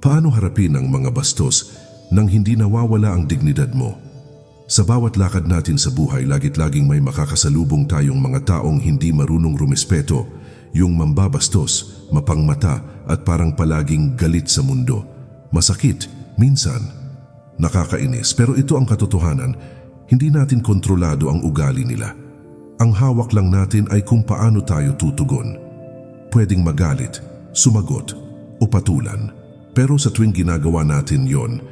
Paano harapin ang mga bastos nang hindi nawawala ang dignidad mo? Sa bawat lakad natin sa buhay, lagit-laging may makakasalubong tayong mga taong hindi marunong rumispeto, yung mambabastos, mapangmata at parang palaging galit sa mundo. Masakit, minsan. Nakakainis, pero ito ang katotohanan, hindi natin kontrolado ang ugali nila. Ang hawak lang natin ay kung paano tayo tutugon. Pwedeng magalit, sumagot, o patulan. Pero sa tuwing ginagawa natin yon,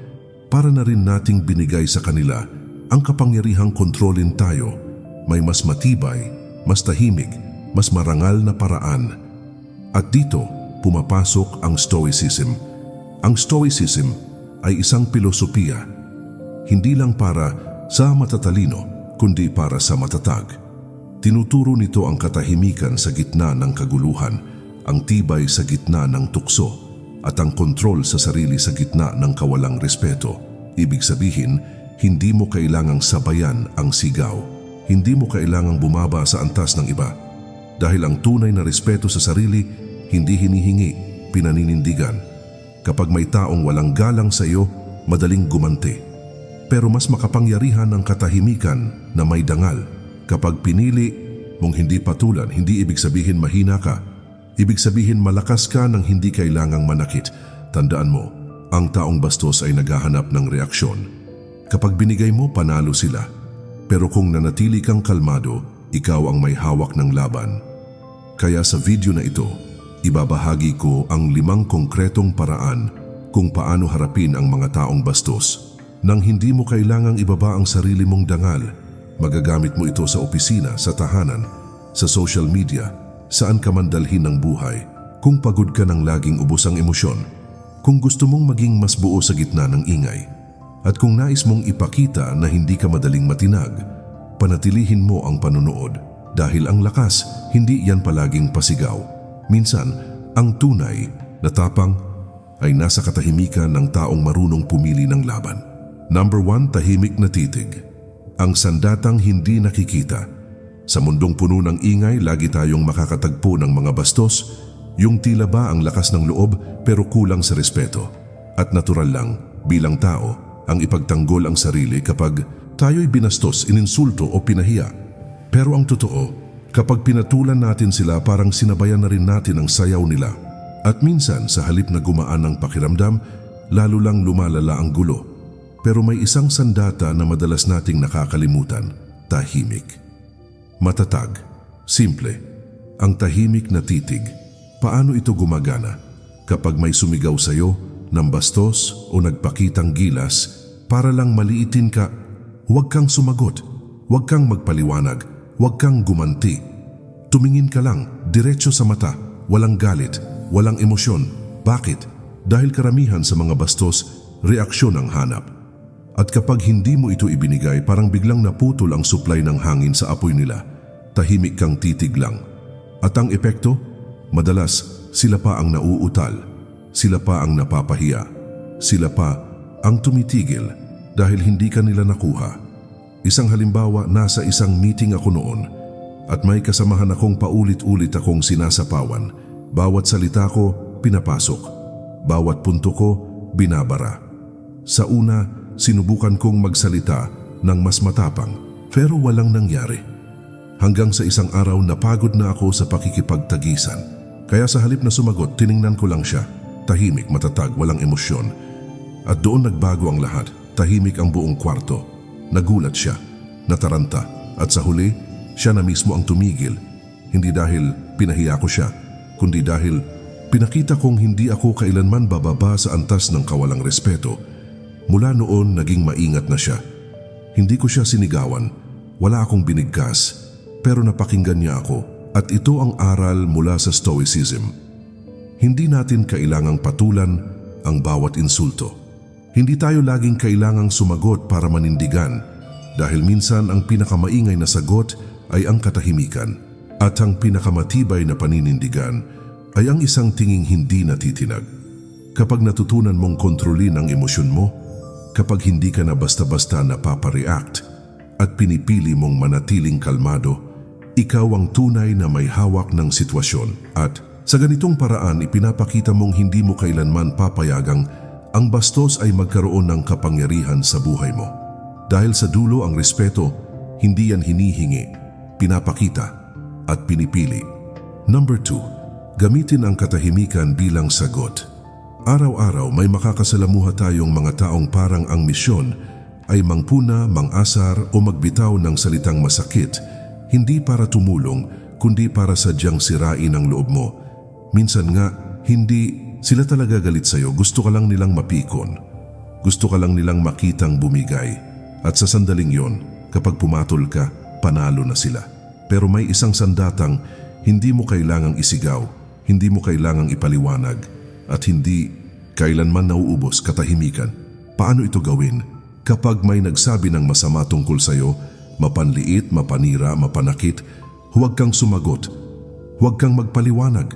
para na rin nating binigay sa kanila ang kapangyarihang kontrolin tayo, may mas matibay, mas tahimik, mas marangal na paraan. At dito, pumapasok ang Stoicism. Ang Stoicism ay isang pilosopiya, hindi lang para sa matatalino, kundi para sa matatag. Tinuturo nito ang katahimikan sa gitna ng kaguluhan, ang tibay sa gitna ng tukso, at ang kontrol sa sarili sa gitna ng kawalang respeto. Ibig sabihin, hindi mo kailangang sabayan ang sigaw. Hindi mo kailangang bumaba sa antas ng iba. Dahil ang tunay na respeto sa sarili, hindi hinihingi, pinaninindigan. Kapag may taong walang galang sa iyo, madaling gumanti. Pero mas makapangyarihan ang katahimikan na may dangal. Kapag pinili mong hindi patulan, hindi ibig sabihin mahina ka. Ibig sabihin malakas ka nang hindi kailangang manakit. Tandaan mo, ang taong bastos ay naghahanap ng reaksyon. Kapag binigay mo, panalo sila. Pero kung nanatili kang kalmado, ikaw ang may hawak ng laban. Kaya sa video na ito, ibabahagi ko ang limang konkretong paraan kung paano harapin ang mga taong bastos. Nang hindi mo kailangang ibaba ang sarili mong dangal, magagamit mo ito sa opisina, sa tahanan, sa social media, saan ka man dalhin ng buhay. Kung pagod ka ng laging ubos ang emosyon, kung gusto mong maging mas buo sa gitna ng ingay, at kung nais mong ipakita na hindi ka madaling matinag, panatilihin mo ang panunood dahil ang lakas hindi yan palaging pasigaw. Minsan, ang tunay na tapang ay nasa katahimikan ng taong marunong pumili ng laban. Number one, tahimik na titig. Ang sandatang hindi nakikita. Sa mundong puno ng ingay, lagi tayong makakatagpo ng mga bastos, yung tila ba ang lakas ng loob pero kulang sa respeto. At natural lang, bilang tao, ang ipagtanggol ang sarili kapag tayo'y binastos, ininsulto o pinahiya. Pero ang totoo, kapag pinatulan natin sila parang sinabayan na rin natin ang sayaw nila. At minsan sa halip na gumaan ang pakiramdam, lalo lang lumalala ang gulo. Pero may isang sandata na madalas nating nakakalimutan, tahimik. Matatag, simple, ang tahimik na titig. Paano ito gumagana? Kapag may sumigaw sa'yo ng bastos o nagpakitang gilas para lang maliitin ka, huwag kang sumagot, huwag kang magpaliwanag, huwag kang gumanti. Tumingin ka lang, diretso sa mata, walang galit, walang emosyon. Bakit? Dahil karamihan sa mga bastos, reaksyon ang hanap. At kapag hindi mo ito ibinigay, parang biglang naputol ang supply ng hangin sa apoy nila. Tahimik kang titig lang. At ang epekto? Madalas, sila pa ang nauutal. Sila pa ang napapahiya. Sila pa ang tumitigil dahil hindi ka nila nakuha. Isang halimbawa, nasa isang meeting ako noon at may kasamahan akong paulit-ulit akong sinasapawan. Bawat salita ko, pinapasok. Bawat punto ko, binabara. Sa una, sinubukan kong magsalita ng mas matapang pero walang nangyari. Hanggang sa isang araw napagod na ako sa pakikipagtagisan. Kaya sa halip na sumagot, tiningnan ko lang siya. Tahimik, matatag, walang emosyon. At doon nagbago ang lahat. Tahimik ang buong kwarto. Nagulat siya, nataranta, at sa huli, siya na mismo ang tumigil. Hindi dahil pinahiya ko siya, kundi dahil pinakita kong hindi ako kailanman bababa sa antas ng kawalang respeto. Mula noon, naging maingat na siya. Hindi ko siya sinigawan, wala akong binigkas, pero napakinggan niya ako at ito ang aral mula sa Stoicism. Hindi natin kailangang patulan ang bawat insulto. Hindi tayo laging kailangang sumagot para manindigan dahil minsan ang pinakamaingay na sagot ay ang katahimikan at ang pinakamatibay na paninindigan ay ang isang tinging hindi natitinag. Kapag natutunan mong kontrolin ang emosyon mo, kapag hindi ka na basta-basta napapareact at pinipili mong manatiling kalmado, ikaw ang tunay na may hawak ng sitwasyon at Sa ganitong paraan, ipinapakita mong hindi mo kailanman papayagang ang bastos ay magkaroon ng kapangyarihan sa buhay mo. Dahil sa dulo ang respeto, hindi yan hinihingi, pinapakita at pinipili. Number 2. Gamitin ang katahimikan bilang sagot. Araw-araw may makakasalamuha tayong mga taong parang ang misyon ay mangpuna, mangasar o magbitaw ng salitang masakit, hindi para tumulong kundi para sadyang sirain ang loob mo. Minsan nga, hindi sila talaga galit sa'yo, gusto ka lang nilang mapikon. Gusto ka lang nilang makitang bumigay. At sa sandaling yon, kapag pumatol ka, panalo na sila. Pero may isang sandatang hindi mo kailangang isigaw, hindi mo kailangang ipaliwanag, at hindi kailanman nauubos katahimikan. Paano ito gawin? Kapag may nagsabi ng masama tungkol sa'yo, mapanliit, mapanira, mapanakit, huwag kang sumagot. Huwag kang magpaliwanag.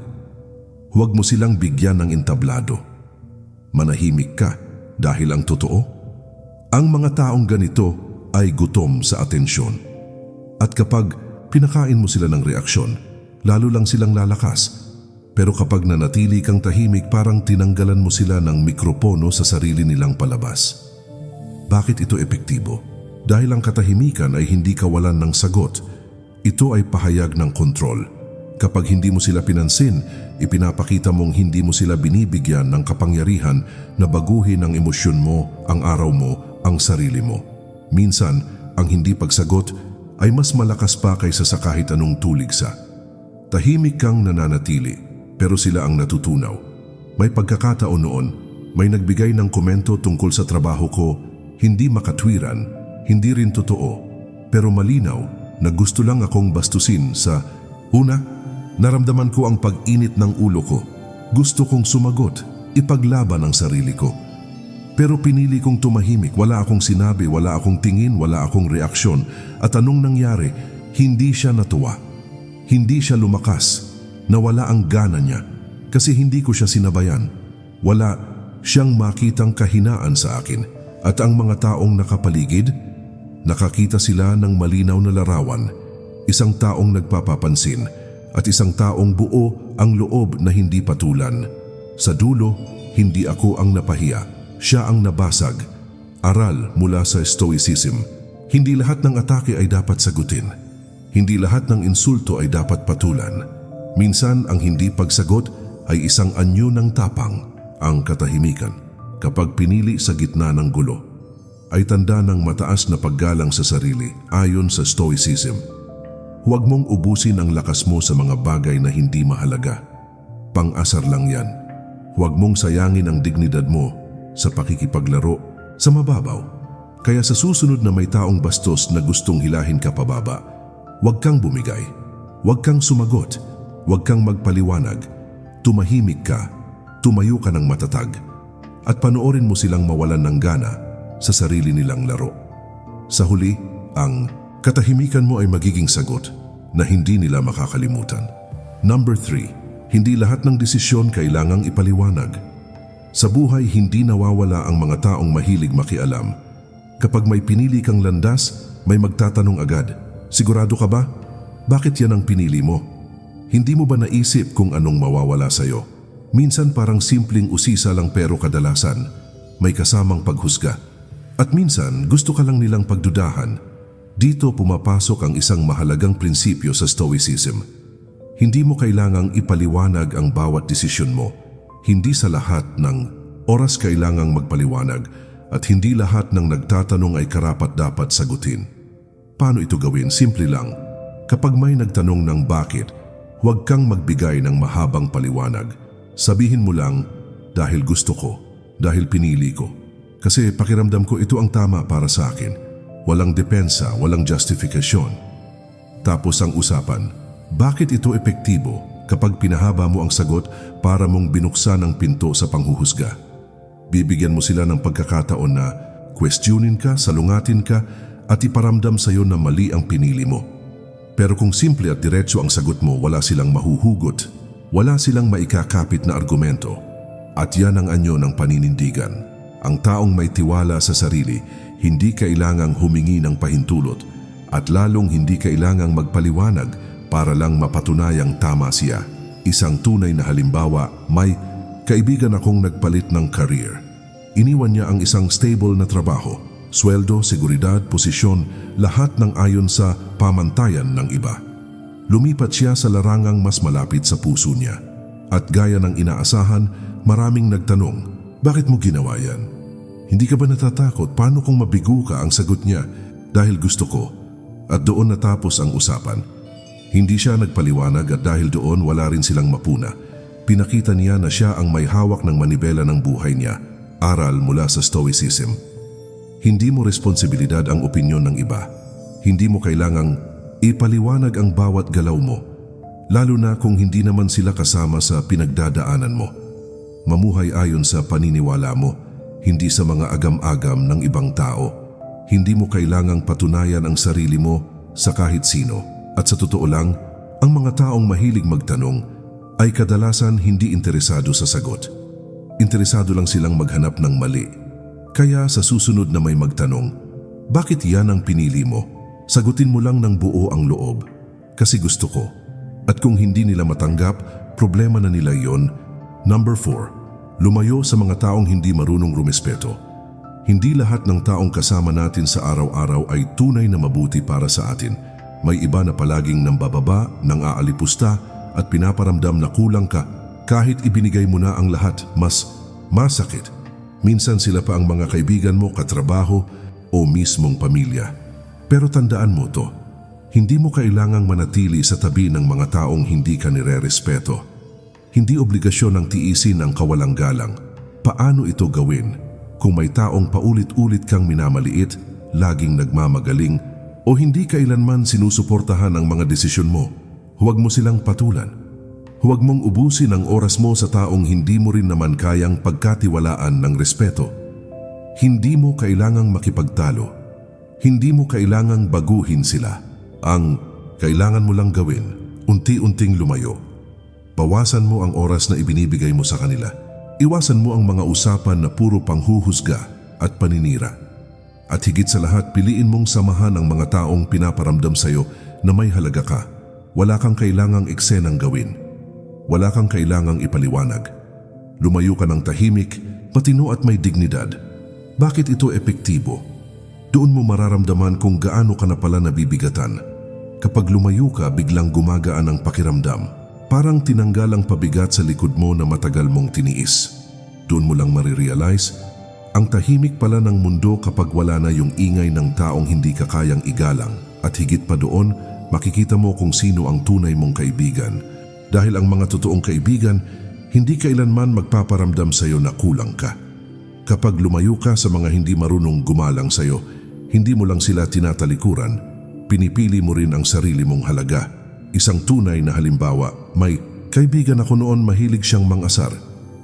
Huwag mo silang bigyan ng entablado. Manahimik ka dahil ang totoo, ang mga taong ganito ay gutom sa atensyon. At kapag pinakain mo sila ng reaksyon, lalo lang silang lalakas. Pero kapag nanatili kang tahimik, parang tinanggalan mo sila ng mikropono sa sarili nilang palabas. Bakit ito epektibo? Dahil ang katahimikan ay hindi kawalan ng sagot. Ito ay pahayag ng kontrol. Kapag hindi mo sila pinansin, ipinapakita mong hindi mo sila binibigyan ng kapangyarihan na baguhin ang emosyon mo, ang araw mo, ang sarili mo. Minsan, ang hindi pagsagot ay mas malakas pa kaysa sa kahit anong tuligsa. Tahimik kang nananatili, pero sila ang natutunaw. May pagkakataon noon, may nagbigay ng komento tungkol sa trabaho ko, hindi makatwiran, hindi rin totoo, pero malinaw na gusto lang akong bastusin sa una, naramdaman ko ang pag-init ng ulo ko. Gusto kong sumagot, ipaglaban ang sarili ko. Pero pinili kong tumahimik, wala akong sinabi, wala akong tingin, wala akong reaksyon. At anong nangyari? Hindi siya natuwa. Hindi siya lumakas. Nawala ang gana niya. Kasi hindi ko siya sinabayan. Wala siyang makitang kahinaan sa akin. At ang mga taong nakapaligid, nakakita sila ng malinaw na larawan. Isang taong nagpapapansin at isang taong buo ang loob na hindi patulan. Sa dulo, hindi ako ang napahiya siya ang nabasag. Aral mula sa Stoicism. Hindi lahat ng atake ay dapat sagutin. Hindi lahat ng insulto ay dapat patulan. Minsan ang hindi pagsagot ay isang anyo ng tapang, ang katahimikan. Kapag pinili sa gitna ng gulo, ay tanda ng mataas na paggalang sa sarili ayon sa Stoicism. Huwag mong ubusin ang lakas mo sa mga bagay na hindi mahalaga. Pang-asar lang yan. Huwag mong sayangin ang dignidad mo sa pakikipaglaro sa mababaw. Kaya sa susunod na may taong bastos na gustong hilahin ka pababa, huwag kang bumigay, huwag kang sumagot, huwag kang magpaliwanag, tumahimik ka, tumayo ka ng matatag, at panoorin mo silang mawalan ng gana sa sarili nilang laro. Sa huli, ang katahimikan mo ay magiging sagot na hindi nila makakalimutan. Number 3. Hindi lahat ng desisyon kailangang ipaliwanag. Sa buhay, hindi nawawala ang mga taong mahilig makialam. Kapag may pinili kang landas, may magtatanong agad, Sigurado ka ba? Bakit yan ang pinili mo? Hindi mo ba naisip kung anong mawawala sa'yo? Minsan parang simpleng usisa lang pero kadalasan, may kasamang paghusga. At minsan gusto ka lang nilang pagdudahan. Dito pumapasok ang isang mahalagang prinsipyo sa Stoicism. Hindi mo kailangang ipaliwanag ang bawat desisyon mo hindi sa lahat ng oras kailangang magpaliwanag at hindi lahat ng nagtatanong ay karapat dapat sagutin. Paano ito gawin? Simple lang. Kapag may nagtanong ng bakit, huwag kang magbigay ng mahabang paliwanag. Sabihin mo lang, dahil gusto ko, dahil pinili ko. Kasi pakiramdam ko ito ang tama para sa akin. Walang depensa, walang justifikasyon. Tapos ang usapan, bakit ito epektibo? kapag pinahaba mo ang sagot para mong binuksan ang pinto sa panghuhusga. Bibigyan mo sila ng pagkakataon na questionin ka, salungatin ka at iparamdam sa iyo na mali ang pinili mo. Pero kung simple at diretso ang sagot mo, wala silang mahuhugot, wala silang maikakapit na argumento. At yan ang anyo ng paninindigan. Ang taong may tiwala sa sarili, hindi kailangang humingi ng pahintulot at lalong hindi kailangang magpaliwanag para lang mapatunayang tama siya. Isang tunay na halimbawa, may kaibigan akong nagpalit ng career. Iniwan niya ang isang stable na trabaho, sweldo, seguridad, posisyon, lahat ng ayon sa pamantayan ng iba. Lumipat siya sa larangang mas malapit sa puso niya. At gaya ng inaasahan, maraming nagtanong, bakit mo ginawa yan? Hindi ka ba natatakot paano kung mabigo ka ang sagot niya dahil gusto ko? At doon natapos ang usapan. Hindi siya nagpaliwanag at dahil doon wala rin silang mapuna. Pinakita niya na siya ang may hawak ng manibela ng buhay niya, aral mula sa Stoicism. Hindi mo responsibilidad ang opinyon ng iba. Hindi mo kailangang ipaliwanag ang bawat galaw mo, lalo na kung hindi naman sila kasama sa pinagdadaanan mo. Mamuhay ayon sa paniniwala mo, hindi sa mga agam-agam ng ibang tao. Hindi mo kailangang patunayan ang sarili mo sa kahit sino. At sa totoo lang, ang mga taong mahilig magtanong ay kadalasan hindi interesado sa sagot. Interesado lang silang maghanap ng mali. Kaya sa susunod na may magtanong, bakit yan ang pinili mo? Sagutin mo lang ng buo ang loob. Kasi gusto ko. At kung hindi nila matanggap, problema na nila yon. Number 4. Lumayo sa mga taong hindi marunong rumespeto. Hindi lahat ng taong kasama natin sa araw-araw ay tunay na mabuti para sa atin. May iba na palaging nambababa, nang aalipusta at pinaparamdam na kulang ka kahit ibinigay mo na ang lahat, mas masakit. Minsan sila pa ang mga kaibigan mo, katrabaho o mismong pamilya. Pero tandaan mo to, hindi mo kailangang manatili sa tabi ng mga taong hindi ka nire-respeto. Hindi obligasyon ng tiisin ang kawalang galang. Paano ito gawin kung may taong paulit-ulit kang minamaliit, laging nagmamagaling, o hindi kailanman sinusuportahan ang mga desisyon mo? Huwag mo silang patulan. Huwag mong ubusin ang oras mo sa taong hindi mo rin naman kayang pagkatiwalaan ng respeto. Hindi mo kailangang makipagtalo. Hindi mo kailangang baguhin sila. Ang kailangan mo lang gawin, unti-unting lumayo. Bawasan mo ang oras na ibinibigay mo sa kanila. Iwasan mo ang mga usapan na puro panghuhusga at paninira. At higit sa lahat, piliin mong samahan ang mga taong pinaparamdam sa'yo na may halaga ka. Wala kang kailangang eksenang gawin. Wala kang kailangang ipaliwanag. Lumayo ka ng tahimik, matino at may dignidad. Bakit ito epektibo? Doon mo mararamdaman kung gaano ka na pala nabibigatan. Kapag lumayo ka, biglang gumagaan ang pakiramdam. Parang tinanggal ang pabigat sa likod mo na matagal mong tiniis. Doon mo lang marirealize, ang tahimik pala ng mundo kapag wala na yung ingay ng taong hindi ka kayang igalang. At higit pa doon, makikita mo kung sino ang tunay mong kaibigan. Dahil ang mga totoong kaibigan, hindi kailanman magpaparamdam sa iyo na kulang ka. Kapag lumayo ka sa mga hindi marunong gumalang sa iyo, hindi mo lang sila tinatalikuran, pinipili mo rin ang sarili mong halaga. Isang tunay na halimbawa, may kaibigan ako noon mahilig siyang mangasar.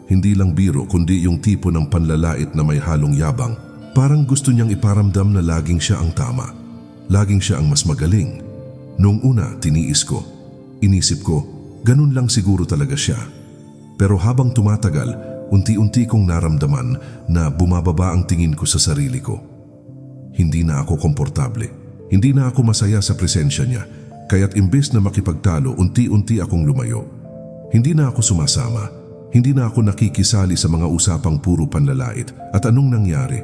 Hindi lang biro kundi yung tipo ng panlalait na may halong yabang. Parang gusto niyang iparamdam na laging siya ang tama. Laging siya ang mas magaling. Noong una, tiniis ko. Inisip ko, ganun lang siguro talaga siya. Pero habang tumatagal, unti-unti kong naramdaman na bumababa ang tingin ko sa sarili ko. Hindi na ako komportable. Hindi na ako masaya sa presensya niya. Kaya't imbes na makipagtalo, unti-unti akong lumayo. Hindi na ako sumasama. Hindi na ako nakikisali sa mga usapang puro panlalait. At anong nangyari?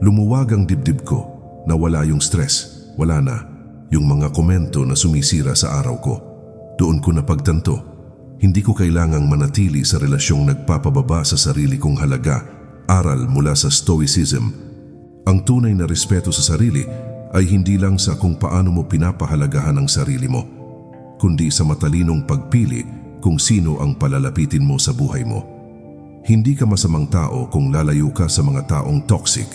Lumuwag ang dibdib ko. Nawala yung stress. Wala na. Yung mga komento na sumisira sa araw ko. Doon ko napagtanto. Hindi ko kailangang manatili sa relasyong nagpapababa sa sarili kong halaga. Aral mula sa Stoicism. Ang tunay na respeto sa sarili ay hindi lang sa kung paano mo pinapahalagahan ang sarili mo, kundi sa matalinong pagpili kung sino ang palalapitin mo sa buhay mo. Hindi ka masamang tao kung lalayo ka sa mga taong toxic.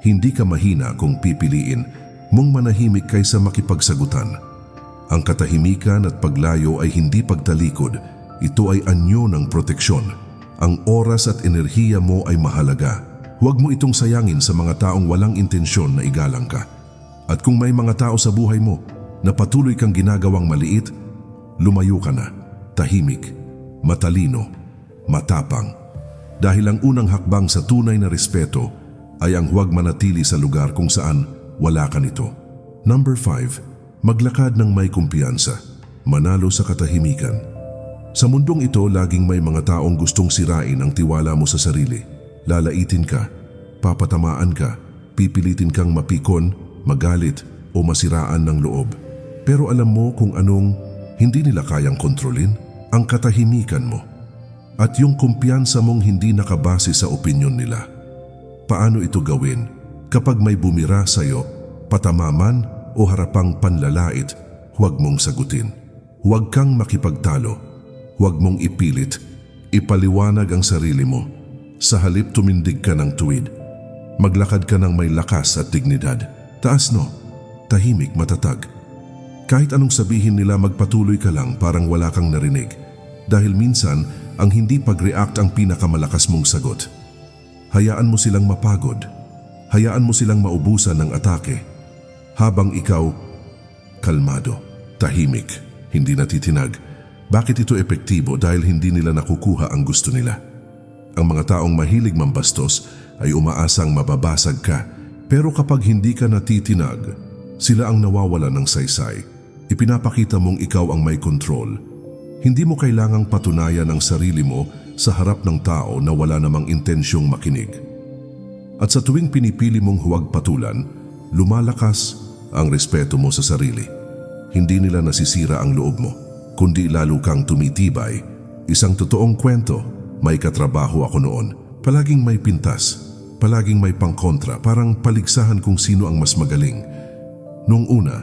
Hindi ka mahina kung pipiliin mong manahimik kaysa makipagsagutan. Ang katahimikan at paglayo ay hindi pagtalikod, ito ay anyo ng proteksyon. Ang oras at enerhiya mo ay mahalaga. Huwag mo itong sayangin sa mga taong walang intensyon na igalang ka. At kung may mga tao sa buhay mo na patuloy kang ginagawang maliit, lumayo ka na, tahimik, matalino, matapang. Dahil ang unang hakbang sa tunay na respeto ay ang huwag manatili sa lugar kung saan wala ka nito. Number 5. Maglakad ng may kumpiyansa, manalo sa katahimikan. Sa mundong ito, laging may mga taong gustong sirain ang tiwala mo sa sarili. Lalaitin ka, papatamaan ka, pipilitin kang mapikon, magalit o masiraan ng loob. Pero alam mo kung anong hindi nila kayang kontrolin? Ang katahimikan mo. At yung kumpiyansa mong hindi nakabase sa opinyon nila. Paano ito gawin kapag may bumira sa'yo, patamaman o harapang panlalait, huwag mong sagutin. Huwag kang makipagtalo. Huwag mong ipilit. Ipaliwanag ang sarili mo. Sa halip tumindig ka ng tuwid. Maglakad ka ng may lakas at dignidad. Taas no, tahimik matatag. Kahit anong sabihin nila magpatuloy ka lang parang wala kang narinig. Dahil minsan, ang hindi pag-react ang pinakamalakas mong sagot. Hayaan mo silang mapagod. Hayaan mo silang maubusan ng atake. Habang ikaw, kalmado, tahimik, hindi natitinag. Bakit ito epektibo dahil hindi nila nakukuha ang gusto nila? Ang mga taong mahilig mambastos ay umaasang mababasag ka. Pero kapag hindi ka natitinag, sila ang nawawala ng saysay. Ipinapakita mong ikaw ang may control. Hindi mo kailangang patunayan ang sarili mo sa harap ng tao na wala namang intensyong makinig. At sa tuwing pinipili mong huwag patulan, lumalakas ang respeto mo sa sarili. Hindi nila nasisira ang loob mo, kundi lalo kang tumitibay. Isang totoong kwento, may katrabaho ako noon. Palaging may pintas, palaging may pangkontra, parang paligsahan kung sino ang mas magaling. Noong una,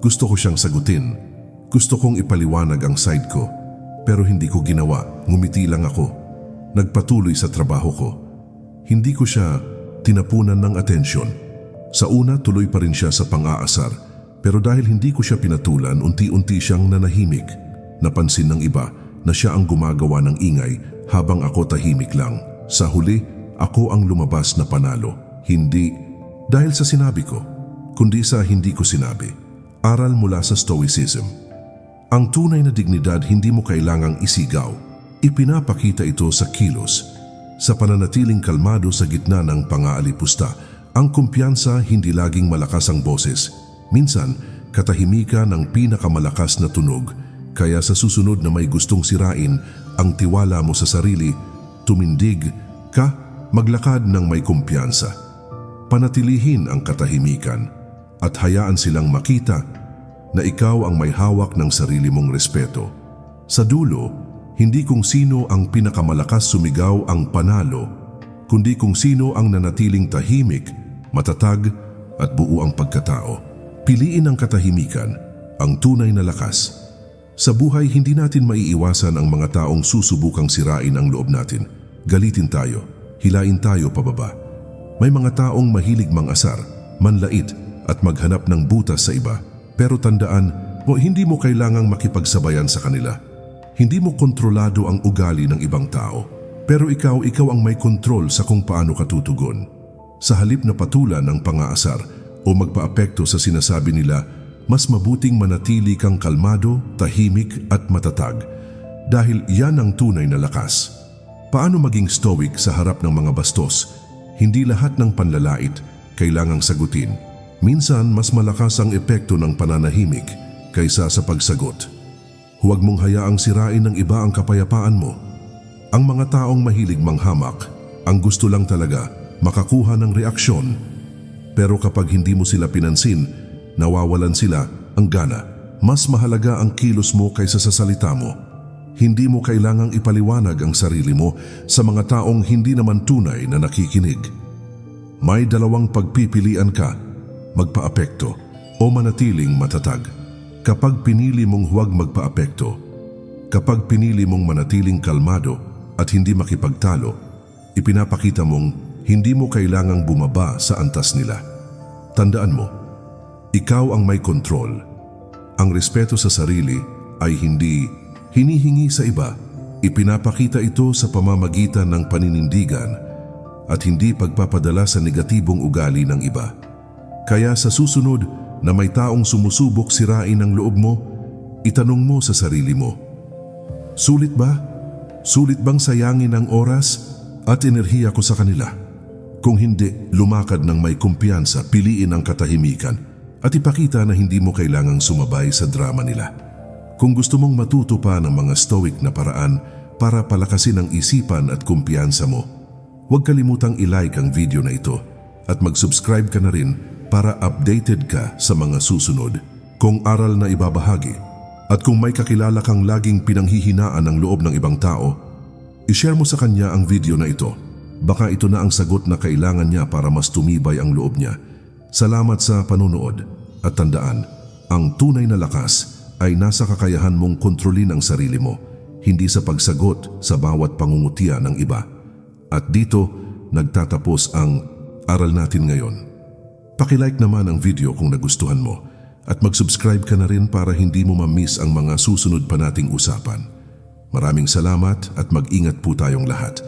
gusto ko siyang sagutin. Gusto kong ipaliwanag ang side ko. Pero hindi ko ginawa, ngumiti lang ako. Nagpatuloy sa trabaho ko. Hindi ko siya tinapunan ng atensyon. Sa una, tuloy pa rin siya sa pang-aasar. Pero dahil hindi ko siya pinatulan, unti-unti siyang nanahimik. Napansin ng iba na siya ang gumagawa ng ingay habang ako tahimik lang. Sa huli, ako ang lumabas na panalo. Hindi dahil sa sinabi ko, kundi sa hindi ko sinabi. Aral mula sa Stoicism. Ang tunay na dignidad hindi mo kailangang isigaw. Ipinapakita ito sa kilos. Sa pananatiling kalmado sa gitna ng pangaalipusta, ang kumpiyansa hindi laging malakas ang boses. Minsan, katahimika ng pinakamalakas na tunog. Kaya sa susunod na may gustong sirain ang tiwala mo sa sarili, tumindig ka, maglakad ng may kumpiyansa. Panatilihin ang katahimikan at hayaan silang makita na ikaw ang may hawak ng sarili mong respeto. Sa dulo, hindi kung sino ang pinakamalakas sumigaw ang panalo, kundi kung sino ang nanatiling tahimik, matatag at buo ang pagkatao. Piliin ang katahimikan, ang tunay na lakas. Sa buhay, hindi natin maiiwasan ang mga taong susubukang sirain ang loob natin. Galitin tayo, hilain tayo pababa. May mga taong mahilig mangasar, manlait at maghanap ng butas sa iba. Pero tandaan, mo hindi mo kailangang makipagsabayan sa kanila. Hindi mo kontrolado ang ugali ng ibang tao. Pero ikaw, ikaw ang may kontrol sa kung paano ka tutugon. Sa halip na patulan ng pangaasar o magpaapekto sa sinasabi nila, mas mabuting manatili kang kalmado, tahimik at matatag. Dahil yan ang tunay na lakas. Paano maging stoic sa harap ng mga bastos? Hindi lahat ng panlalait kailangang sagutin. Minsan, mas malakas ang epekto ng pananahimik kaysa sa pagsagot. Huwag mong hayaang sirain ng iba ang kapayapaan mo. Ang mga taong mahilig manghamak, ang gusto lang talaga makakuha ng reaksyon. Pero kapag hindi mo sila pinansin, nawawalan sila ang gana. Mas mahalaga ang kilos mo kaysa sa salita mo. Hindi mo kailangang ipaliwanag ang sarili mo sa mga taong hindi naman tunay na nakikinig. May dalawang pagpipilian ka, magpaapekto o manatiling matatag. Kapag pinili mong huwag magpaapekto, kapag pinili mong manatiling kalmado at hindi makipagtalo, ipinapakita mong hindi mo kailangang bumaba sa antas nila. Tandaan mo, ikaw ang may kontrol. Ang respeto sa sarili ay hindi hinihingi sa iba. Ipinapakita ito sa pamamagitan ng paninindigan at hindi pagpapadala sa negatibong ugali ng iba. Kaya sa susunod na may taong sumusubok sirain ang loob mo, itanong mo sa sarili mo, Sulit ba? Sulit bang sayangin ang oras at enerhiya ko sa kanila? Kung hindi, lumakad ng may kumpiyansa, piliin ang katahimikan at ipakita na hindi mo kailangang sumabay sa drama nila. Kung gusto mong matuto pa ng mga stoic na paraan para palakasin ang isipan at kumpiyansa mo, huwag kalimutang ilike ang video na ito at mag-subscribe ka na rin para updated ka sa mga susunod kung aral na ibabahagi. At kung may kakilala kang laging pinanghihinaan ng loob ng ibang tao, ishare mo sa kanya ang video na ito. Baka ito na ang sagot na kailangan niya para mas tumibay ang loob niya. Salamat sa panonood at tandaan, ang tunay na lakas ay nasa kakayahan mong kontrolin ang sarili mo, hindi sa pagsagot sa bawat pangungutya ng iba. At dito, nagtatapos ang aral natin ngayon. Pakilike naman ang video kung nagustuhan mo at mag-subscribe ka na rin para hindi mo ma-miss ang mga susunod pa nating usapan. Maraming salamat at mag-ingat po tayong lahat.